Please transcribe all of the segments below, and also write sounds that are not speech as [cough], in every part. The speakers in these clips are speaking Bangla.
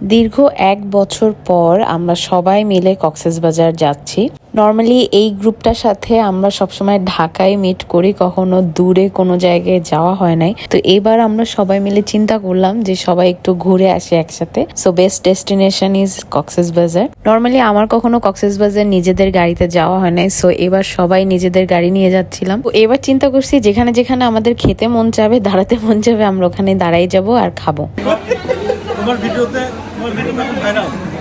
দীর্ঘ এক বছর পর আমরা সবাই মিলে কক্সবাজার যাচ্ছি। নর্মালি এই গ্রুপটার সাথে আমরা সবসময় ঢাকায় মিট করি, কখনো দূরে কোনো জায়গায় যাওয়া হয় নাই। তো এবার আমরা সবাই মিলে চিন্তা করলাম যে সবাই একটু ঘুরে আসি একসাথে। So best destination is Cox's Bazar normally আমার কখনো কক্সবাজার নিজেদের গাড়িতে যাওয়া হয় নাই সো এবার সবাই নিজেদের গাড়ি নিয়ে যাচ্ছিলাম। তো এবার চিন্তা করছি যেখানে যেখানে আমাদের খেতে মন চাবে, দাঁড়াতে মন চাবে, আমরা ওখানে দাঁড়াই যাব আর খাব। ভিডিওতে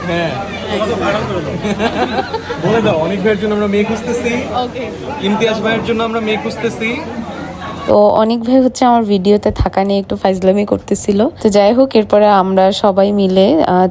হ্যাঁ। বলে দাও অনেক ভাইয়ের জন্য আমরা মেয়ে খুঁজতেছি। ইমতিয়াজ ভাইয়ের জন্য আমরা মেয়ে খুঁজতেছি। তো অনেক ভাই হচ্ছে আমার ভিডিওতে থাকা নিয়ে একটু ফাইজলামি করতেছিল। তো যাই হোক, এরপরে আমরা সবাই মিলে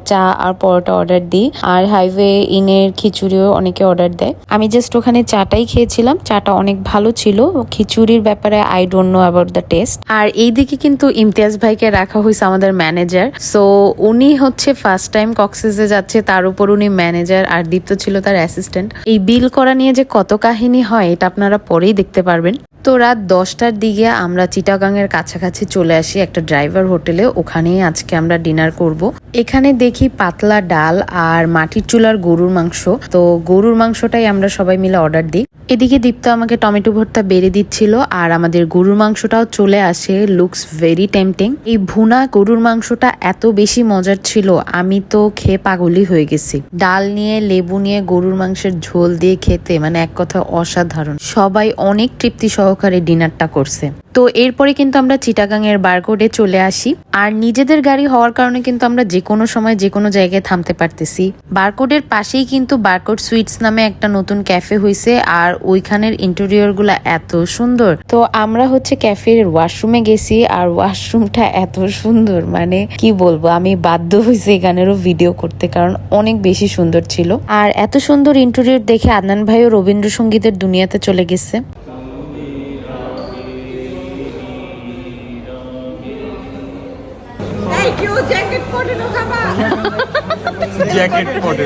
চা আর পরোটা অর্ডার দিই। আর হাইওয়ে ইনের খিচুড়িও অনেকে অর্ডার দেয়। আমি জাস্ট ওখানে চাটাই খেয়েছিলাম। চাটা অনেক ভালো ছিল। খিচুড়ির ব্যাপারে I don't know about the taste আর এইদিকে কিন্তু ইমতিয়াজ ভাইকে রাখা হয়েছে আমাদের ম্যানেজার সো উনি হচ্ছে ফার্স্ট টাইম কক্সেসে যাচ্ছে। তার উপর উনি ম্যানেজার আর দীপ্ত ছিল তার অ্যাসিস্ট্যান্ট এই বিল করা নিয়ে যে কত কাহিনী হয়, এটা আপনারা পরেই দেখতে পারবেন। তো রাত দশটার দিকে আমরা চিটাগাংয়ের কাছাকাছি চলে আসি একটা ড্রাইভার হোটেলে। ওখানেই আজকে আমরা ডিনার করব। এখানে দেখি পাতলা ডাল আর মাটির চুলার গরুর মাংস। তো গরুর মাংসটাই আমরা সবাই মিলে অর্ডার দিই। এদিকে দীপ্ত আমাকে টমেটো ভর্তা বেড়ে দিচ্ছিল আর আমাদের গরুর মাংসটাও চলে আসে লুকস ভেরি টেম্পটিং এই ভুনা গরুর মাংসটা এত বেশি মজার ছিল, আমি তো খেয়ে পাগলই হয়ে গেছি। ডাল নিয়ে, লেবু নিয়ে গরুর মাংসের ঝোল দিয়ে খেতে মানে এক কথা অসাধারণ। সবাই অনেক তৃপ্তি সহকারে ডিনারটা করছে। তো এরপরে কিন্তু আমরা চিটাগাং এর বারকোডে চলে আসি। আর নিজেদের গাড়ি হওয়ার কারণে কিন্তু আমরা যে কোনো সময় যে কোনো জায়গায় থামতে পারতেছি। বারকোডের পাশেই কিন্তু বারকোড সুইটস নামে একটা নতুন ক্যাফে হয়েছে আর ওইখানের ইন্টেরিয়রগুলা এত সুন্দর। তো আমরা হচ্ছে ক্যাফের ওয়াশরুমে গেছি আর ওয়াশরুমটা এত সুন্দর মানে কি বলব, আমি বাধ্য হয়েছি এখানেরও ভিডিও করতে কারণ অনেক বেশি সুন্দর ছিল। আর এত সুন্দর ইন্টেরিয়র দেখে আদনান ভাইও রবীন্দ্রসঙ্গীতের দুনিয়াতে চলে গেছে। জ্যাকেট পরে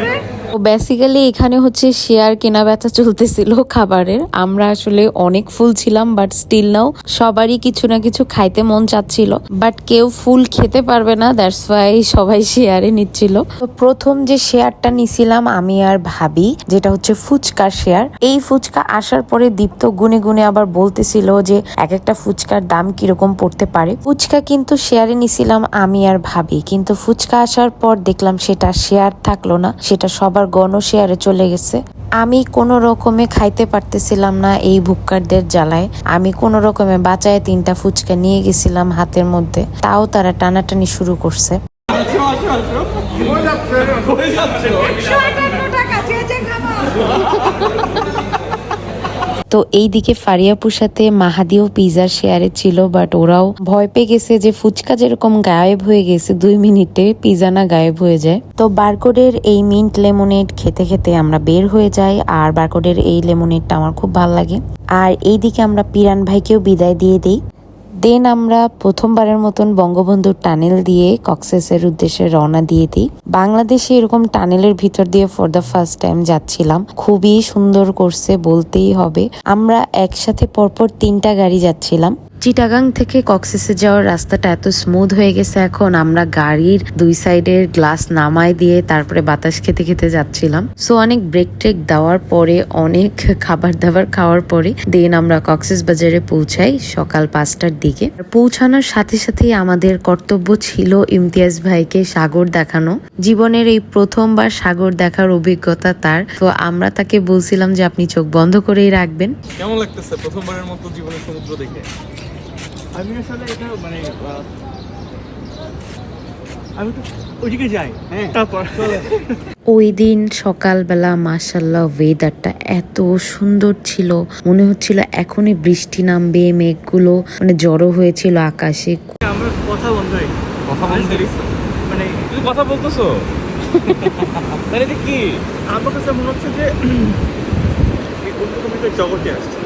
বেসিক্যালি এখানে হচ্ছে শেয়ার কেনা বেচা চলতেছিল খাবারের। আমরা আসলে অনেক ফুল ছিলাম বাট স্টিল নাও সবারই কিছু না কিছু খাইতে মন চাচ্ছিল। বাট কেউ ফুল খেতে পারবে না দ্যাটস ওয়াই সবাই শেয়ারে নিচ্ছিল। তো প্রথম যে শেয়ারটা নিছিলাম আমি আর ভাবি, যেটা হচ্ছে ফুচকার শেয়ার এই ফুচকা আসার পরে দীপ্ত গুনে গুনে আবার বলতেছিল যে, এক একটা ফুচকার দাম কীরকম পড়তে পারে? ফুচকা কিন্তু শেয়ারে নিছিলাম আমি আর ভাবি। কিন্তু ফুচকা আসার পর দেখলাম সেটা শেয়ার থাকল না, সেটা সবার গণ শেয়ারে চলে গেছে। আমি কোনো রকমে খাইতে পারতেছিলাম না এই ভুক্কারদের জ্বালায়। আমি কোনো রকমে বাঁচায় তিনটা ফুচকা নিয়ে গেছিলাম হাতের মধ্যে। তাও তারা টানাটানি শুরু করছে। টাকা, যে এই দিকে তো ফারিয়াপুর সাথে মাহাদিও পিজার শেয়ারে ছিল বাট ওরাও ভয় পেয়ে গেছে যে ফুচকা যেরকম গায়েব হয়ে গেছে, দুই মিনিটে পিজা না গায়েব হয়ে যায়। তো বারকোডের এই মিন্ট লেমনেড খেতে খেতে আমরা বের হয়ে যাই, আর বারকোডের এই লেমনেডটা আমার খুব ভালো লাগে। আর এইদিকে আমরা পিরান ভাইকেও বিদায় দিয়ে দিই। দেন আমরা প্রথমবারের মতন বঙ্গবন্ধুর টানেল দিয়ে কক্সেসের উদ্দেশ্যে রওনা দিয়ে দিই। বাংলাদেশে এরকম টানেলের ভিতর দিয়ে ফর দ্য ফার্স্ট টাইম যাচ্ছিলাম। খুবই সুন্দর করছে বলতেই হবে। আমরা একসাথে পরপর তিনটা গাড়ি যাচ্ছিলাম। চিটাগাং থেকে কক্সেসে যাওয়ার রাস্তাটা এত স্মুথ হয়ে গেছে এখন। আমরা গাড়ির দুই সাইডের গ্লাস নামায় দিয়ে তারপরে বাতাস খেতে খেতে যাচ্ছিলাম। সো অনেক ব্রেক ট্রেক দেওয়ার পরে, অনেক খাবার দাবার খাওয়ার পরে দেন আমরা কক্সেস বাজারে পৌঁছাই সকাল পাঁচটার দিকে। পৌঁছানোর সাথে সাথেই আমাদের কর্তব্য ছিল ইমতিয়াজ ভাইকে সাগর দেখানো। জীবনের এই প্রথমবার সাগর দেখার অভিজ্ঞতা তার। তো আমরা তাকে বলছিলাম যে, আপনি চোখ বন্ধ করেই রাখবেন। কেমন লাগতেছে প্রথমবারের মতো জীবনের সমুদ্র দেখে? আমি আসলে এটা মানে আমি তো ওইদিকে যাই হ্যাঁ। তারপর। ওই দিন সকালবেলা মাসাল্লাহ ওয়েদারটা এত সুন্দর ছিল। মনে হচ্ছিল এখনই বৃষ্টি নামবে মেঘগুলো মানে জড়ো হয়েছিল আকাশে। আমরা কথা বন্ধ হয়ে কথা মানে তুমি কথা বলতেছো? [laughs] তাহলে কি? আমার কাছে মনে হচ্ছে যে জগতে আসছে।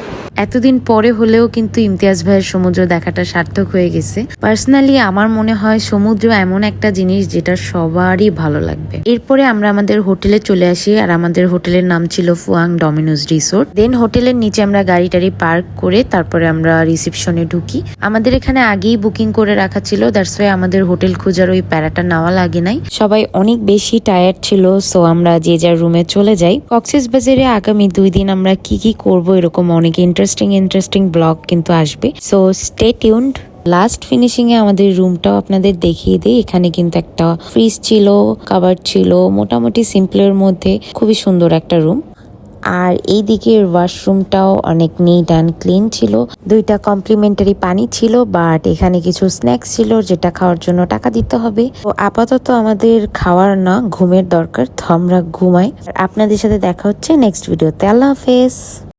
এতদিন পরে হলেও কিন্তু ইমতিয়াজ ভাইয়ের সমুদ্র দেখাটা সার্থক হয়ে গেছে। পার্সোনালি আমার মনে হয় সমুদ্র এমন একটা জিনিস যেটা সবারই ভালো লাগবে। এরপরে আমরা আমাদের হোটেলে চলে আসি, আর আমাদের হোটেলের নাম ছিল ফুয়াং ডমিনোজ রিসোর্ট। দেন হোটেলের নিচে আমরা গাড়ি টাড়ি পার্ক করে তারপরে আমরা রিসেপশনে ঢুকি। আমাদের এখানে আগেই বুকিং করে রাখা ছিল দ্যাটস ওয়াই আমাদের হোটেল খোঁজার ওই প্যারাটা নেওয়া লাগে নাই। সবাই অনেক বেশি টায়ার্ড ছিল সো আমরা যে যার রুমে চলে যাই। কক্সেস বাজারে আগামী দুই দিন আমরা কি কি করব এরকম অনেক ইন্টারেস্টিং ইন্টারেস্টিং ইন্টারেস্টিং ব্লগ কিন্তু আসবে। So stay tuned last finishing এ আমাদের রুমটাও আপনাদের দেখিয়ে দিই। এখানে কিন্তু একটা ফ্রিজ ছিল কাবার ছিল, মোটামুটি সিম্পলের মধ্যে খুবই সুন্দর একটা রুম আর এই দিকের ওয়াশরুমটাও অনেক নিট অ্যান্ড ক্লিন ছিল। দুইটা কমপ্লিমেন্টারি পানি ছিল বাট এখানে কিছু স্ন্যাক্স ছিল, যেটা খাওয়ার জন্য টাকা দিতে হবে। তো আপাতত আমাদের খাওয়ার না, ঘুমের দরকার, তো আমরা ঘুমাই। আপনাদের সাথে দেখা হচ্ছে নেক্সট ভিডিওতে আল্লাহ হাফেজ।